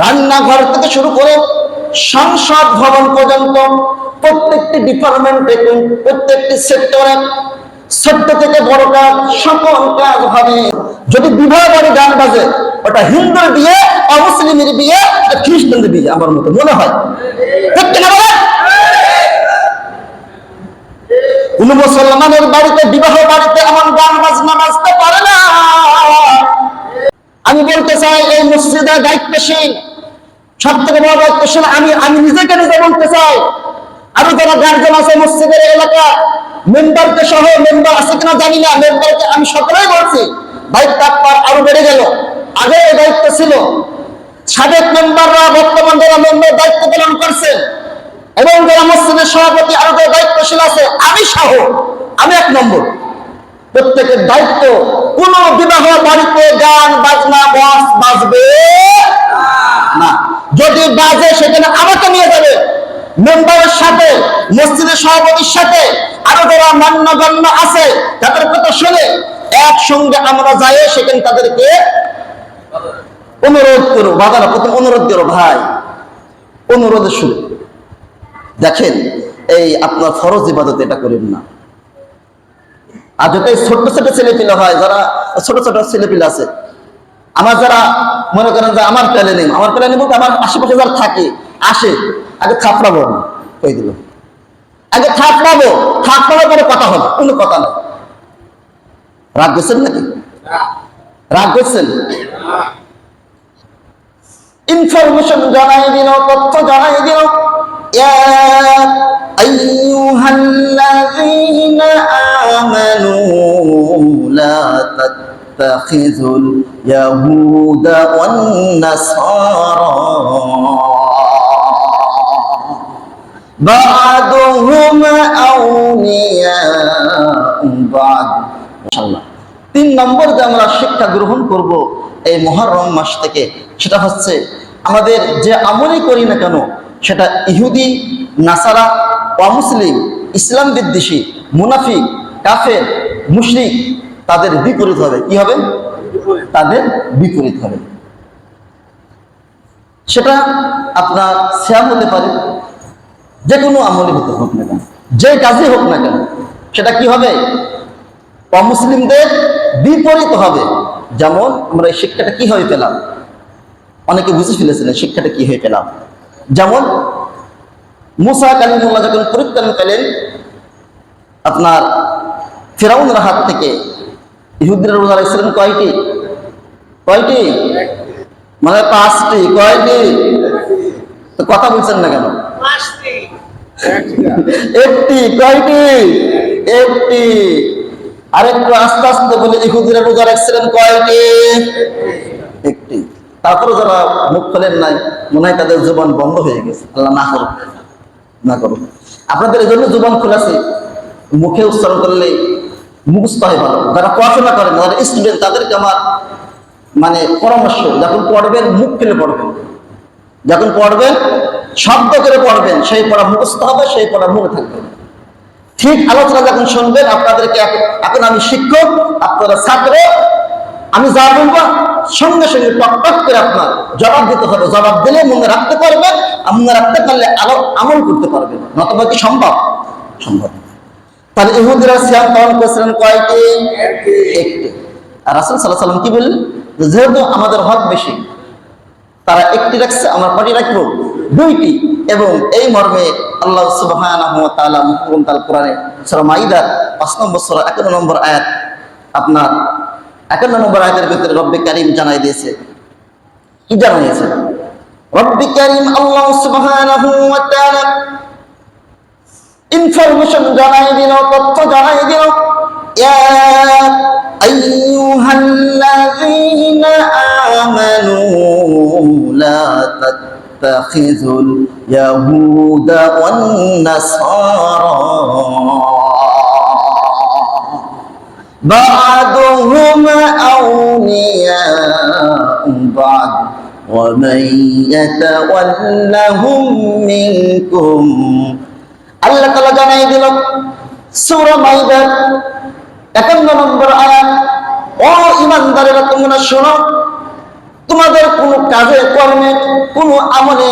রান্নাঘর থেকে শুরু করে সংসদ ভবন পর্যন্ত প্রত্যেকটি ডিপার্টমেন্টে প্রত্যেকটি সেক্টরে ছোট্ট থেকে বড় কাজ, সকল কাজ হবে। যদি বিবাহ বাড়ি গান বাজে, ওটা হিন্দুর বিয়ে, অমুসলিমের বিয়ে খ্রিস্টানদের বিয়ে, আমার মতো মনে হয়। কোন মুসলমানের বাড়িতে, বিবাহ বাড়িতে এমন গান বাজনা বাজতে পারে না। আমি বলতে চাই, এই মসজিদের দায়িত্বশীল সব থেকে বড় দায়িত্বশীল আমি আমি নিজেকে নিজে বলতে চাই। আরও যারা গার্জেন আছে, মসজিদের এলাকা, মেম্বারকে সহ মেম্বার আছে কিনা জানি না, মেম্বারকে আমি সকলেই বলছি দায়িত্ব আপনার আরও বেড়ে গেল। আগে এই দায়িত্ব ছিল। সাবেক মেম্বাররা বর্তমান যারা মেম্বার দায়িত্ব পালন করছেন, এবং যারা মসজিদের সভাপতি আরও যারা দায়িত্বশীল আছে, আমি সহ আমি এক নম্বর। প্রত্যেকের দায়িত্ব, কোন বিবাহ বাড়িতে গান, বাজনা, বস বাজবে না। যদি বাজে, সেখানে আমাকে নিয়ে যাবে। মেম্বারের সাথে, মসজিদের সভাপতির সাথে, আরও যারা মান্যগণ্য আছে, তাদের কথা শুনে একসঙ্গে আমরা যাই, সেখানে তাদেরকে অনুরোধ করো, বাজারা, প্রথম অনুরোধ করো, ভাই। অনুরোধের শুরু দেখেন, এই আপনার ফরজ ইবাদত এটা করেন না। আর যত ছোট ছোট ছেলেপিলা হয়, যারা ছোট ছোট ছেলেপিলা আছে, আমার যারা মনে করেন যে আমার প্যালে নেই, আমার প্ল্যানিং বলতে আমার আশেপাশে যারা থাকে, আসে, আগে থাপড়াবো আমি, কই দিল? আগে থাপড়াবো, থাপড়ানোর পরে কথা হবে, কোনো কথা নেই। রাগ করছেন নাকি? রাগ করছেন? ইনফরমেশন জানাই দিন তথ্য জানাই দিল। আইয়ুহাল্লাযীনা আমানু تتخذوا اليهود والنصارى بعضهم أولياء بعض ইনশাআল্লাহ তিন নম্বর যে আমরা শিক্ষা গ্রহণ করব এই মহরম মাস থেকে সেটা হচ্ছে আমাদের যে আমলই করি না কেন সেটা ইহুদি নাসারা অমুসলিম ইসলাম বিদ্বেষী মুনাফিক কাফের মুশরিক তাদের বিপরীত হবে। কি হবে? তাদের বিপরীত হবে। সেটা আপনার শ্যাম হতে পারে যে কোনো আমলে হতে হোক না কেন, যে কাজই হোক না কেন, সেটা কি হবে? অমুসলিমদের বিপরীত হবে। যেমন আমরা এই শিক্ষাটা কীভাবে পেলাম? অনেকে বুঝে ফেলেছিলেন শিক্ষাটা কি হয়ে পেলাম। যেমন মুসা কালিমুল্লাহ যখন পরিত্রাণ পেলেন আপনার ফেরাউনের হাত থেকে ইহুদ্দিন রোজা রাখছিলেন কয়টি? কয়টি? মানে পাঁচটি। কয়টি? তো কথা বলছেন না কেন? একটি। কয়টি? একটি। আরেকটু আস্তে আস্তে বলে ইহুদিরা রোজা রাখছিলেন কয়টি? একটি। তারপরে যারা মুখ খোলেন নাই মনে হয় তাদের জীবন বন্ধ হয়ে গেছে। আল্লাহ না করুক না করুক। আপনাদের এই জন্য জীবন খুলেছে মুখে উচ্চারণ করলে মুখস্থ যারা পড়াশোনা করেন, যারা স্টুডেন্ট তাদেরকে আমার মানে পরামর্শ, যখন পড়বেন, মুখ খুলে পড়বেন। যখন পড়বেন, শব্দ করে পড়বেন, সেই পড়া মুখস্থ হবে, সেই পড়া মনে থাকবে। ঠিক আলোচনা যখন শুনবেন, আপনাদেরকে এখন- আমি শিক্ষক, আপনারা ছাত্র, আমি যা বলব, সঙ্গে সঙ্গে টক টক করে আপনার জবাব দিতে হবে। জবাব দিলে মনে রাখতে পারবেন, আর মনে রাখতে পারলে আরও আমল করতে পারবেন। নতবা কি সম্ভব? সম্ভব। তাহলে ইহুদিরা সিয়াম পালন করেছিলেন কয়টি? একটি। আর রাসুল সাল্লাহ সাল্লাম কি বললেন? যেহেতু আমাদের হক বেশি, তারা একটি রাখছে, আমরা কটি রাখব? দুইটি। এবং এই মর্মে আল্লাহ তাল কোরআনে সূরা মাইদার 5 নম্বর, সূরা 51 নম্বর আয়াত আপনার 51 নম্বর আয়াতের ভিতরে রব্বে কারীম জানাই দিয়েছে। কি জানিয়েছে? রব্বে কারীম আল্লাহ তাআলা ইনফরমেশন জানাই দিল তথ্য জানাই দিল يا أيها الذين آمنوا لا تتخذوا اليهود والنصارى بعضهم أولياء بعض ومن يتولهم منكم আল্লাহ তালা জানাই দিল, সূরা মাইদার একান্ন নম্বর আয়াত, ও ইমানদারেরা তোমরা শোনো, তোমাদের কোন কাজে, কর্মে, কোন আমলে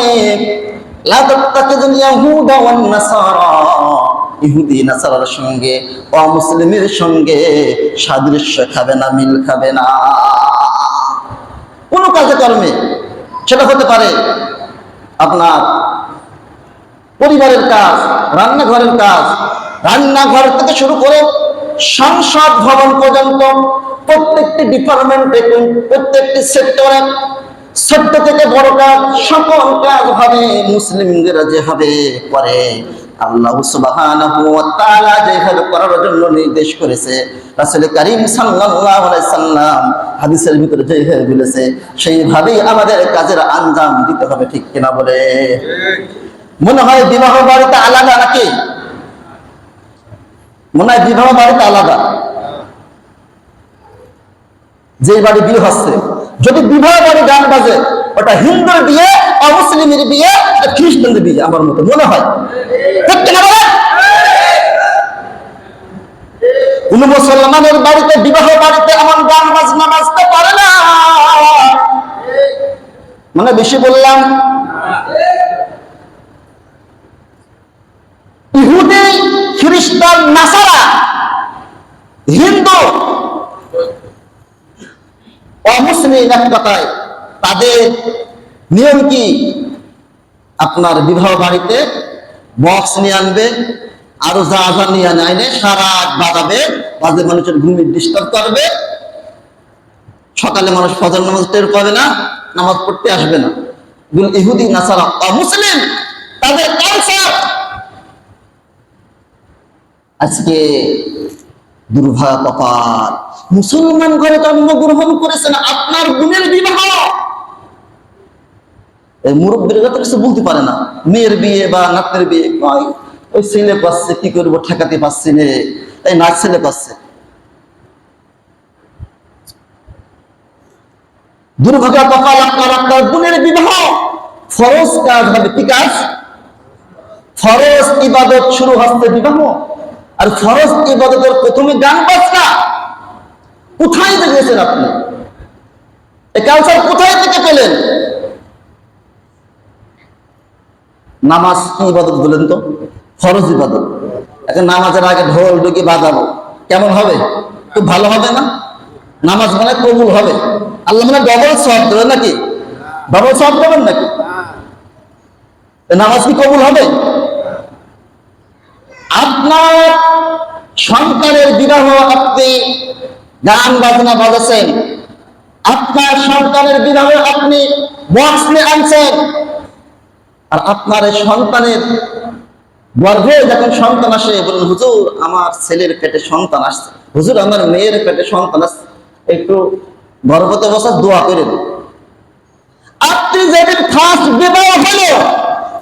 ইহুদি নাসারার সঙ্গে, অমুসলিমের সঙ্গে সাদৃশ্য খাবে না, মিল খাবে না। কোন কাজে, কর্মে, সেটা হতে পারে আপনার পরিবারের কাজ, রান্নাঘরের কাজ, রান্নাঘর থেকে শুরু করে সংসদ ভবন পর্যন্ত প্রত্যেকটি ডিপার্টমেন্টে প্রত্যেকটি সেক্টরে ছোট্ট থেকে বড় কাজ, সকল কাজ হবে, মুসলিমদের যেভাবে করে। আল্লাহ যেভাবে করার জন্য নির্দেশ করেছে। ভিতরে সেইভাবেই আমাদের কাজের আঞ্জাম দিতে হবে, ঠিক কিনা বলে? মনে হয় বিবাহ বাড়িতে আলাদা নাকি? মনে হয় বিবাহ বাড়িতে আলাদা। যে বাড়ি বিয়ে হচ্ছে। যদি বিবাহ বাড়ি গান বাজে, ওটা হিন্দুর বিয়ে, অমুসলিমের বিয়ে খ্রিস্টানদের বিয়ে, আমার মতো মনে হয়। কোন মুসলমানের বাড়িতে বিবাহ বাড়িতে এমন গান বাজনা বাজতে পারে না? মানে বেশি বললাম ইহুদি খ্রিস্টান নাসারা, হিন্দু, অমুসলিম এক কথায় তাদের নিয়ম কি? আপনার বিবাহ বাড়িতে বক্স নিয়ে আনবে, আরও যা যা নিয়ে আনে, আইনে সারা বাজাবে, বাজে মানুষের ঘুমি ডিস্টার্ব করবে। সকালে মানুষ ফজর নামাজ টের পাবে না, নামাজ পড়তে আসবে না। ইহুদি, নাসারা, অমুসলিম, তাদের কালচার আজকে দুর্ভা কপাল। মুসলমান ঘরে জন্মগ্রহণ করেছেন আপনার বোনের বিবাহ। এই মুরব্বীর কথা কিছু বলতে পারে না। মেয়ের বিয়ে বা নাতনের বিয়ে, কয়, ওই ছেলে পাচ্ছে, কি করব, ঠেকাতে নে। ছেলে পাচ্ছে? কপাল আপনার আপনার বোনের বিবাহ। ফরজ কাজ হবে, কি কাজ? ফরজ ইবাদত শুরু হচ্ছে বিবাহ। আর ফরজ ইবাদতের প্রথমে গান বাজনা কোথায় দেখেছেন আপনি? কালচার কোথায় থেকে পেলেন? নামাজ ইবাদত বলেন তো? ফরজ ইবাদত। এখন নামাজের আগে ঢোল ডুকি বাজাবো। কেমন হবে? খুব ভালো হবে না? নামাজ মানে কবুল হবে। আল্লাহ মানে ডবল সব দেবে নাকি? ডবল সব দেবেন নাকি? এ নামাজ কি কবুল হবে? আপনার সন্তানের বিবাহ আপনি গান বাজনা বাজাচ্ছেন আপনার সন্তানের বিবাহে আপনি বক্স আনছেন। আর আপনার এই সন্তানের গর্ভে যখন সন্তান আসে, বলুন, হুজুর, আমার ছেলের পেটে সন্তান আসছে। হুজুর, আমার মেয়ের পেটে সন্তান আসছে। একটু গর্ভতে বসার দোয়া করে দিন। আপনি যেদিন ফার্স্ট বিবাহ হলো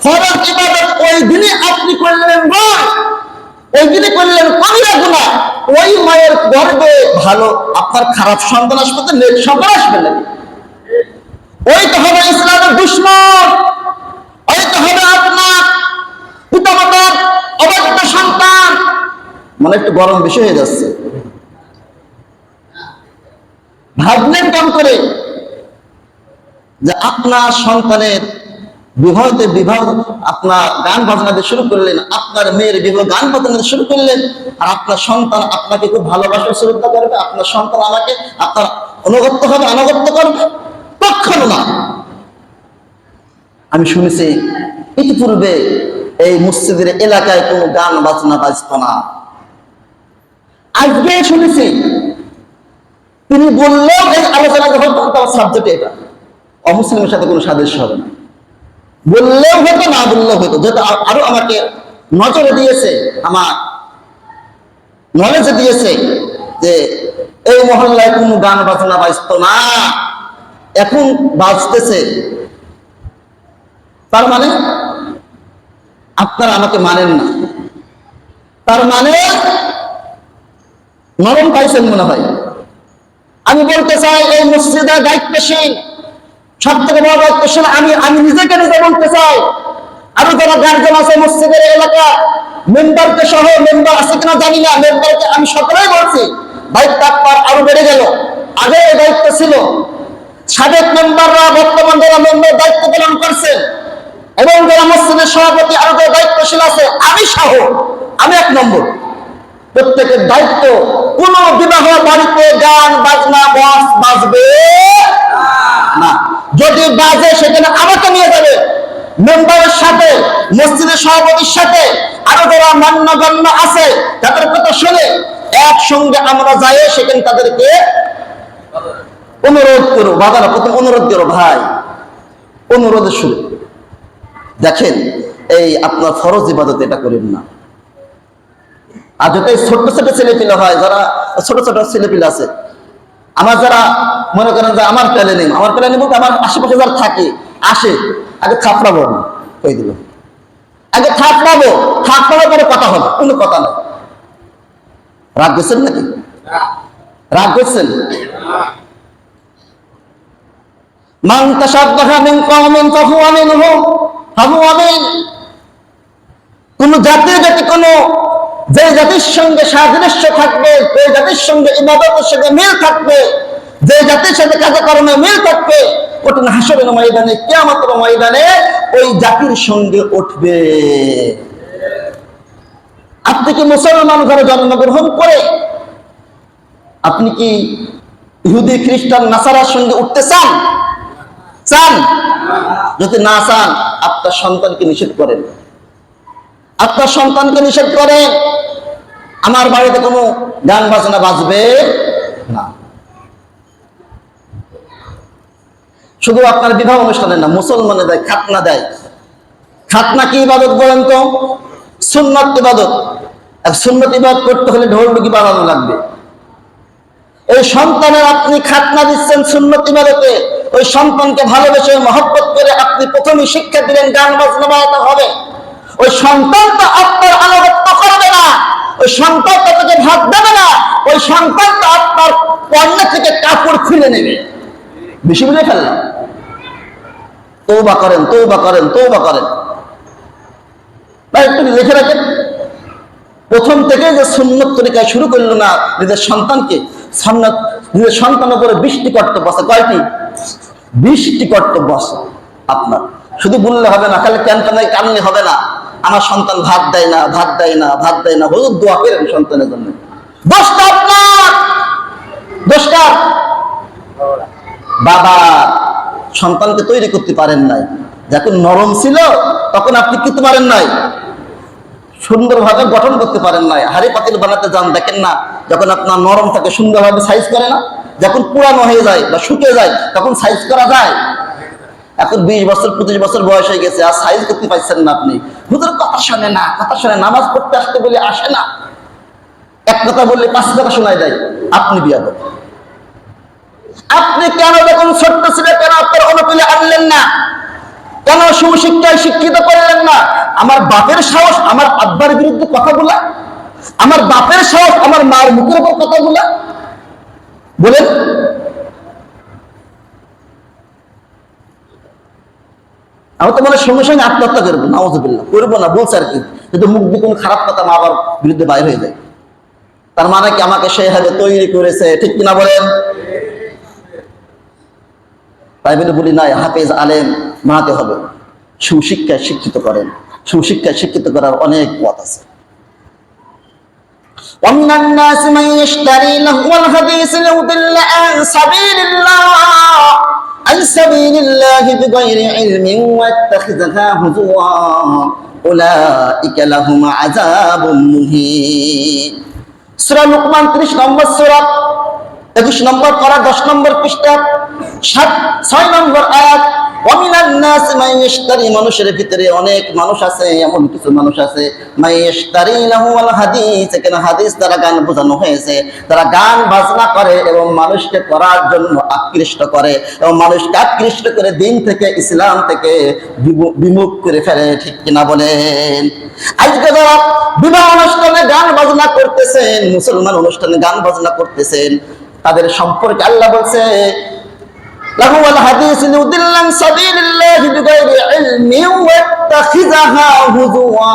ফরজ ইবাদত ওই দিনই আপনি করলেন নয় ওই দিনই করলেন কবিরা গুণা ওই মায়ের গর্ভে ভালো, আপনার খারাপ সন্তান আসবে তো নেক সন্তান আসবে নাকি? ওই তো হবে ইসলামের দুশ্মন। ওই তো হবে আপনার পিতামাতার অবৈধ সন্তান। মানে একটু গরম বেশি হয়ে যাচ্ছে। ভাবলেন কম করে? যে আপনার সন্তানের বিবাহতে বিবাহ আপনার গান বাজনা দিয়ে শুরু করলেন, আপনার মেয়ের বিবাহ গান বাজনা দিয়ে শুরু করলেন, আর আপনার সন্তান আপনাকে খুব ভালোবাসা শ্রদ্ধা করবে, আপনার সন্তান আমাকে আপনার অনুগত্য হবে, আনুগত্য করবে? কখনো না। আমি শুনেছি, ইতিপূর্বে এই মসজিদের এলাকায় কোনো গান বাজনা বাজত না। আজকে শুনেছি, তিনি বললেও এই আলোচনা যখন তার সাবজেক্ট এটা অমুসলিমের সাথে কোনো সাদৃশ্য হবে না। বললেও হতো, না বললেও হতো। আ- আরও আমাকে নজরে দিয়েছে, আমার নলেজে দিয়েছে যে, এই মহল্লায় কোনো গান বাজনা বাজতো না। এখন বাজতেছে। তার মানে আপনারা আমাকে মানেন না। তার মানে নরম পাইছেন মনে হয়। আমি বলতে চাই, এই মসজিদের দায়িত্বশীল সব থেকে বড় দায়িত্বশীল আমি আমি নিজেকে নিজে বলতে চাই? আরও যারা গার্জেন আছে মসজিদের এলাকা, মেম্বারকে সহ মেম্বার আছে কিনা জানি না, মেম্বারকে আমি সকলেই বলছি, দায়িত্ব আপনার আরও বেড়ে গেল। আগে এই দায়িত্ব ছিল। সাবেক মেম্বাররা, বর্তমান যারা মেম্বার দায়িত্ব পালন করছে আছেন এবং যারা মসজিদের সভাপতি, আরও যারা দায়িত্বশীল আছে, আমি সহ আমি এক নম্বর। প্রত্যেকের দায়িত্ব, কোন বিবাহ বাড়িতে গান, বাজনা, বস বাজবে না। যদি বাজে, সেখানে আমাকে নিয়ে যাবে। মেম্বারের সাথে, মসজিদের সভাপতির সাথে, আরও যারা মান্যগণ্য আছে, তাদের কথা শুনে একসঙ্গে আমরা যাই, সেখানে তাদেরকে অনুরোধ করো বাবারা প্রথম অনুরোধ করো, ভাই, অনুরোধের শুরু দেখেন, এই আপনার ফরজ ইবাদত এটা করেন না। আর যত ছোট ছোট ছেলেপিলে হয়, যারা ছোট ছোট ছেলেপিলে আছে, আমার যারা মনে করেন যে আমার প্ল্যানিং আমার প্ল্যানিং বলতে আমার আশেপাশে যারা থাকে, আসে, আগে থাপড়াবো আমি, কই দিল? আগে থাপড়াবো থাপড়াবো পরে কথা হবে কোনো কথা নাই। রাগ করছেন নাকি? রাগ করছেন? মান তাসাব্বাহা মিন কওমিন ফাহুয়া মিনহুম ফাহুয়া মিন। কোন জাতির যদি কোন যে জাতির সঙ্গে সাদৃশ্য থাকবে, যে জাতির সঙ্গে ইবাদতের সঙ্গে মিল থাকবে, যে জাতির সাথে কাজকর্মে মিল থাকবে কঠিন হাসরের ময়দানে কিয়ামতের ময়দানে ওই জাতির সঙ্গে উঠবে। আপনি কি মুসলমান ঘরে জন্মগ্রহণ করে আপনি কি ইহুদি, খ্রিস্টান, নাসারার সঙ্গে উঠতে চান? চান? যদি না চান, আপনার সন্তানকে নিষেধ করেন। আপনার সন্তানকে নিষেধ করে, আমার বাড়িতে কোনো গান বাজনা বাজবে না। শুধু আপনার বিবাহ অনুষ্ঠানে না মুসলমানে দেয়, খাতনা দেয়। খাতনা কি ইবাদত বলেন তো? সুন্নত ইবাদত। আর সুন্নত ইবাদত করতে হলে ঢোল ডুকি বানানো লাগবে। এই সন্তানের আপনি খাতনা দিচ্ছেন সুন্নত ইবাদতে, ওই সন্তানকে ভালোবেসে, মহব্বত করে আপনি প্রথমে শিক্ষা দিলেন, গান বাজনা বাজাতে হবে। ওই সন্তান তো আপনার আনুগত্য করবে না। ওই সন্তান তো তোকে ভাত দেবে না, ওই সন্তান তো আপনার পণ্য থেকে কাপড় খুলে নেবে। বেশি বুঝে ফেললাম? তৌবা করেন তৌবা করেন তৌবা করেন। একটু লিখে রাখেন। প্রথম থেকে যে সুন্নত তরিকায় শুরু করল না নিজের সন্তানকে সন্ন্যত নিজের সন্তানের উপরে বৃষ্টি কর্তব্য আছে। কয়টি? বৃষ্টি কর্তব্য আছে আপনার। শুধু বললে হবে না, খালি ক্যান ক্যান কানলে হবে না। আমার সন্তান ভাত দেয় না, ভাত দেয় না, ভাত দেয় না। হুজুর দোয়া করেন সন্তানের জন্য। দোষটা আপনার। দোষটা। বাবা সন্তানকে তৈরি করতে পারেন নাই। যখন নরম ছিল, তখন আপনি করতে পারেন নাই? সুন্দরভাবে গঠন করতে পারেন নাই। হাড়ি পাতিল বানাতে যান, দেখেন না, যখন আপনার নরম থাকে, সুন্দরভাবে সাইজ করে না। যখন পুরানো হয়ে যায় বা শুকিয়ে যায়, তখন সাইজ করা যায়। এখন বিশ বছর, পঁচিশ বছর বয়স হয়ে গেছে, আর সাইজ করতে পারছেন না আপনি। হুজুর কথা শোনে না, কথা শোনে, নামাজ পড়তে আসতে বলে আসে না। এক কথা বললে পাঁচ কথা শোনায় দেয়, আপনি বিয়া দেন আপনি কেন যখন ছোট্ট ছিল, কেন আপনার অনুকূলে আনলেন না? কেন সুশিক্ষায় শিক্ষিত করলেন না? আমার বাপের সাহস আমার আব্বার বিরুদ্ধে কথা বলা, আমার বাপের সাহস আমার মার মুখের উপর কথা বলা। বলেন আমি তো মনে হয় সঙ্গে সঙ্গে আত্মহত্যা করবো নাওজবিল্লা করবো না বলছে আর কি কিন্তু মুখ দিয়ে কোনো খারাপ কথা মা আবার বিরুদ্ধে বাইর হয়ে যায় তার মানে কি আমাকে সে হাবে তৈরি করেছে ঠিক কিনা বলেন তাই বলে বলি নাই হাফেজ আলেম মানাতে হবে সুশিক্ষায় শিক্ষিত করেন সুশিক্ষায় শিক্ষিত করার অনেক পথ আছে ومن الناس من يشتري لهو الحديث ليضل عن سبيل الله عن سبيل الله بغير علم واتخذها هزوا أولئك لهم عذاب مهين সূরা লুকমান 30 নম্বর সূরা 21 নম্বর পারা 10 নম্বর পৃষ্ঠা 7 6 নম্বর আয়াত মান মানুষের ভিতরে অনেক মানুষ আছে, এমন কিছু মানুষ আছে। ইশতারি লাহু হাদিস হাদিস দ্বারা গান বোঝানো হয়েছে। তারা গান বাজনা করে এবং মানুষকে করার জন্য আকৃষ্ট করে এবং মানুষকে আকৃষ্ট করে দিন থেকে, ইসলাম থেকে বিমু- বিমুখ করে ফেলে, ঠিক কিনা বলেন? আজকে যারা বিবাহ অনুষ্ঠানে গান বাজনা করতেছেন, মুসলমান অনুষ্ঠানে গান বাজনা করতেছেন, তাদের সম্পর্কে আল্লাহ বলছে له الحديث ليضل عن سبيل الله بغير علم واتخذها هزوا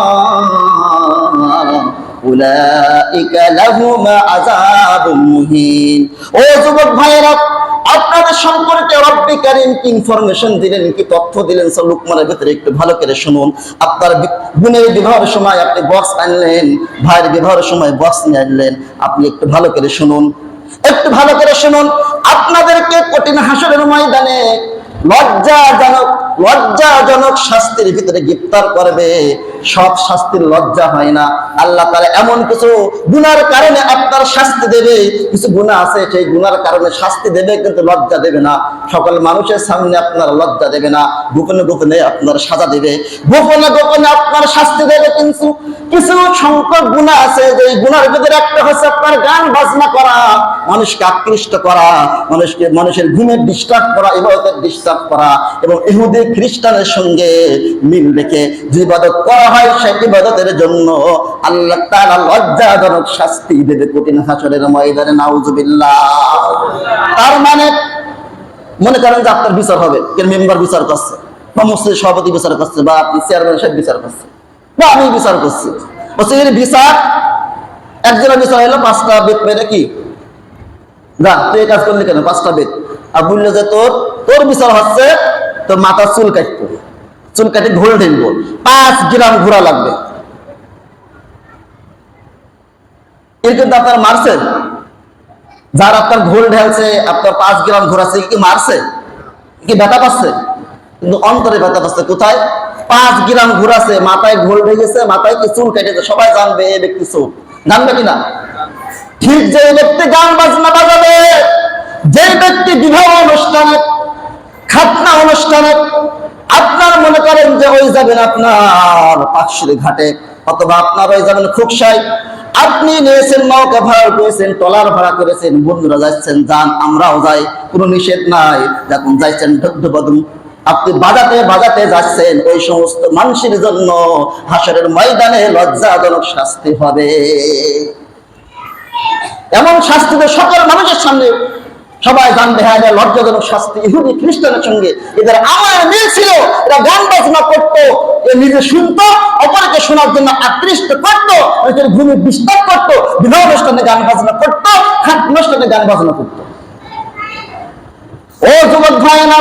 উলাইকা লাহুম আযাবুম মুহিন ও যুবক ভাইয়েরা আপনাদের সম্পর্কে রব্বি কারীম কি ইনফরমেশন দিলেন কি তথ্য দিলেন সব লুকমানের ভিতরে একটু ভালো করে শুনুন আপনার বি- বোনের বিবাহের সময় আপনি বক্স আনলেন ভাইয়ের বিবাহের সময় বক্স নিয়ে আনলেন আপনি একটু ভালো করে শুনুন একটু ভালো করে শুনুন। আপনাদেরকে কঠিন হাসরের ময়দানে লজ্জাজনক লজ্জাজনক শাস্তির ভিতরে গ্রেপ্তার করবে। সব শাস্তির লজ্জা হয় না। আল্লাহ তারা এমন কিছু গুনার কারণে আপনার শাস্তি দেবে। কিছু গুণা আছে, সেই গুনার কারণে শাস্তি দেবে, কিন্তু লজ্জা দেবে না। সকল মানুষের সামনে আপনার লজ্জা দেবে না। গোপনে গোপনে আপনার সাজা দেবে। গোপনে গোপনে আপনার শাস্তি দেবে কিন্তু কিছু সংখ্যক গুণা আছে যে গুণার ভিতরে একটা হচ্ছে আপনার গান বাজনা করা, মানুষকে আকৃষ্ট করা, মানুষকে, মানুষের ঘুমের ডিস্টার্ব করা, ইবাদতের ডিস্টার্ব করা এবং ইহুদি খ্রিস্টানের সঙ্গে মিল রেখে যে ইবাদত করা হয় সেই ইবাদতের জন্য আল্লাহ তাআলা লজ্জাজনক শাস্তি দেবে কঠিন হাসরের ময়দানে, নাউজুবিল্লাহ। তার মানে মনে করেন যে আপনার বিচার হবে, কেন মেম্বার বিচার করছে, বা মসজিদের সভাপতি বিচার করছে, বা আপনি চেয়ারম্যান সাহেব বিচার করছে, বা আমি বিচার করছি। বলছে এর বিচার, একজনের বিচার হলো পাঁচটা বেদ মেরে কি? যা তুই কাজ করলি কেন? পাঁচটা বেদ। আর বলল যে তোর তোর বিচার হচ্ছে, তোর মাথার চুল কাটবো। চুল কাটে ঘোরে ঢেলবো। পাঁচ গ্রাম ঘোরা লাগবে। এর কিন্তু আপনার মারছেন? যার আপনার ঘোল ঢেলছে, আপনার পাঁচ গ্রাম ঘোরাচ্ছে কি মারছে? কি ব্যথা পাচ্ছে? কিন্তু অন্তরে ব্যথা পাচ্ছে। কোথায়? পাঁচ গ্রাম ঘোরাছে মাথায় ঘোল ঢেকেছে, মাথায় কি চুল কেটেছে? সবাই জানবে এই ব্যক্তি চুল জানবে কিনা? ঠিক যে ব্যক্তি গান বাজনা বাজাবে। যে ব্যক্তি বিবাহ অনুষ্ঠানে, খাতনা অনুষ্ঠানে, আপনার মনে করেন যে ওই যাবেন আপনার পাকশির ঘাটে, অথবা আপনার ওই যাবেন খুকসাই আপনি নিয়েছেন নৌকা ভাড়া করেছেন টলার ভাড়া করেছেন, বন্ধুরা যাচ্ছেন, যান, আমরাও যাই, কোনো নিষেধ নাই, যখন যাচ্ছেন ঢুকঢুবাদুম আপনি বাজাতে বাজাতে যাচ্ছেন, ওই সমস্ত মানুষের জন্য হাসরের ময়দানে লজ্জাজনক শাস্তি হবে। এমন শাস্তি তো সকল মানুষের সামনে সবাই জানবে হ্যাঁ লজ্জাজনক শাস্তি। ইহুদি খ্রিস্টানের সঙ্গে এদের আমার মিল ছিল, এরা গান বাজনা করতো, এ নিজে শুনতো, অপরকে শোনার জন্য আকৃষ্ট করতো এদের ভূমি বিস্তার করতো বিবাহ অনুষ্ঠানে গান বাজনা করতো খাট অনুষ্ঠানে গান বাজনা করতো। ও যুবক ভাইনা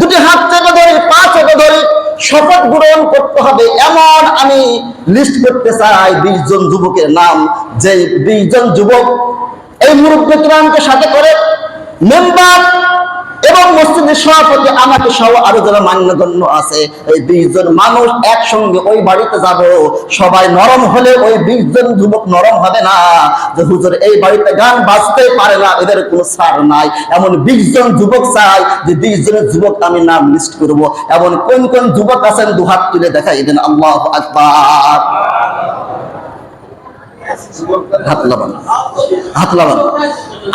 দুটি হাত থেকে ধরে, পা ধরে, শপথ গ্রহণ করতে হবে। এমন আমি লিস্ট করতে চাই বিশ জন যুবকের নাম যে বিশ জন যুবক এই মুরব্বী সাথে করে মেম্বার এবং মসজিদের সভাপতি আমাকে সহ আরও যারা মান্যগণ্য আছে, এই বিশ জন মানুষ একসঙ্গে ওই বাড়িতে যাব। সবাই নরম হলে ওই বিশ জন যুবক নরম হবে না। যে হুজুর, এই বাড়িতে গান বাজতে পারে না, এদের কোনো সার নাই। এমন বিশ জন যুবক চাই যে বিশ জনের যুবক আমি নাম লিস্ট করব। এমন কোন কোন যুবক আছেন দু হাত তুলে দেখাই দেন। আল্লাহ আকবার। হাত লাগান হাত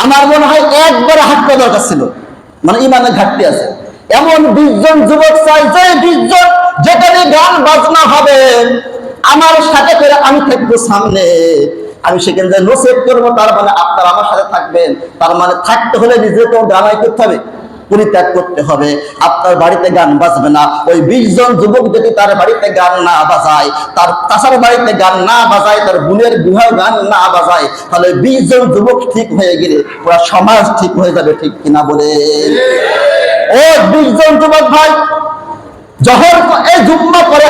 আমার মনে হয় একবার হাতটা দরকার ছিল। মানে ইমানের ঘাটতি আছে। এমন বিশ জন যুবক চাই যে বিশ জন যেখানে গান বাজনা হবে, আমার সাথে করে আমি থাকব সামনে। আমি সেখানে যে নসেট করব, তার মানে আপনার আমার সাথে থাকবেন। তার মানে থাকতে হলে নিজেকে তো গানাই করতে হবে। পরিত্যাগ করতে হবে। আপনার বাড়িতে গান বাজবে না। ওই বিশ জন যুবক যদি তার বাড়িতে গান না বাজায়, তার তাছাড়া বাড়িতে গান না বাজায়, তার বোনের বিবাহ গান না বাজায়, তাহলে বিশ জন যুবক ঠিক হয়ে গেলে পুরো সমাজ ঠিক হয়ে যাবে ঠিক কিনা বলে। ও বিশ জন যুবক ভাই যখন এই জুম্মা করে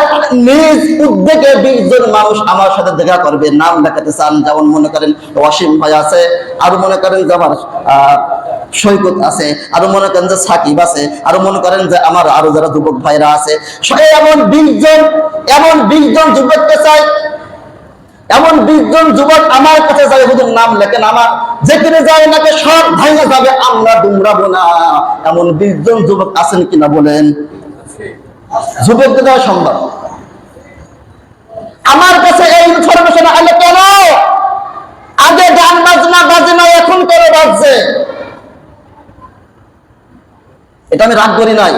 নিজ উদ্যোগে বিশ জন মানুষ আমার সাথে দেখা করবে। নাম দেখাতে চান, যেমন মনে করেন ওয়াসিম ভাই আছে, আরও মনে করেন যে আমার সৈকত আছে, আরও মনে করেন যে সাকিব আছে, আরও মনে করেন যে আমার আরও যারা যুবক ভাইরা আছে। এমন বিশ জন এমন বিশ জন যুবককে চাই, এমন বিশ জন যুবক আমার কাছে যাবে হুজুর নাম লেখেন আমার। যেখানে যায় নাকি সব ভাঙা যাবে, আমরা দুমরাবো না। এমন বিশ জন যুবক আছেন কিনা বলেন। যুবকদের দেওয়া সম্ভব আমার কাছে এই ইনফরমেশন আলে কেন? আগে গান বাজনা বাজে না এখন কেন বাজছে? এটা আমি রাগ করি নাই।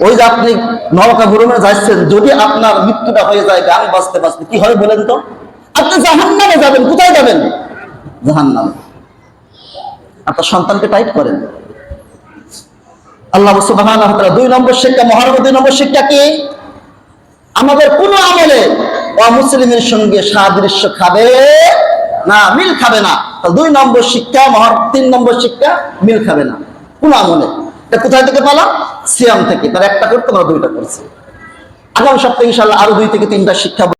ওই যে আপনি নরকা ভ্রমণে যাচ্ছেন, যদি আপনার মৃত্যুটা হয়ে যায় গান বাজতে বাজতে, কি হয় বলেন তো? আপনি জাহান নামে যাবেন, কোথায় যাবেন? জাহান নামে আপনার সন্তানকে টাইট করেন। আল্লাহ দুই নম্বর শিক্ষা, মহারম দুই নম্বর শিক্ষা কি? আমাদের কোনো আমলে অমুসলিমের সঙ্গে সাদৃশ্য খাবে না, মিল খাবে না। দুই নম্বর শিক্ষা মহার তিন নম্বর শিক্ষা, মিল খাবে না। কোন আমলে। কোথায় থেকে পেলাম? সিয়াম থেকে। তার একটা করতে আমরা দুইটা করছি। আগামী সপ্তাহে ইনশাল্লাহ আরও দুই থেকে তিনটা শিক্ষা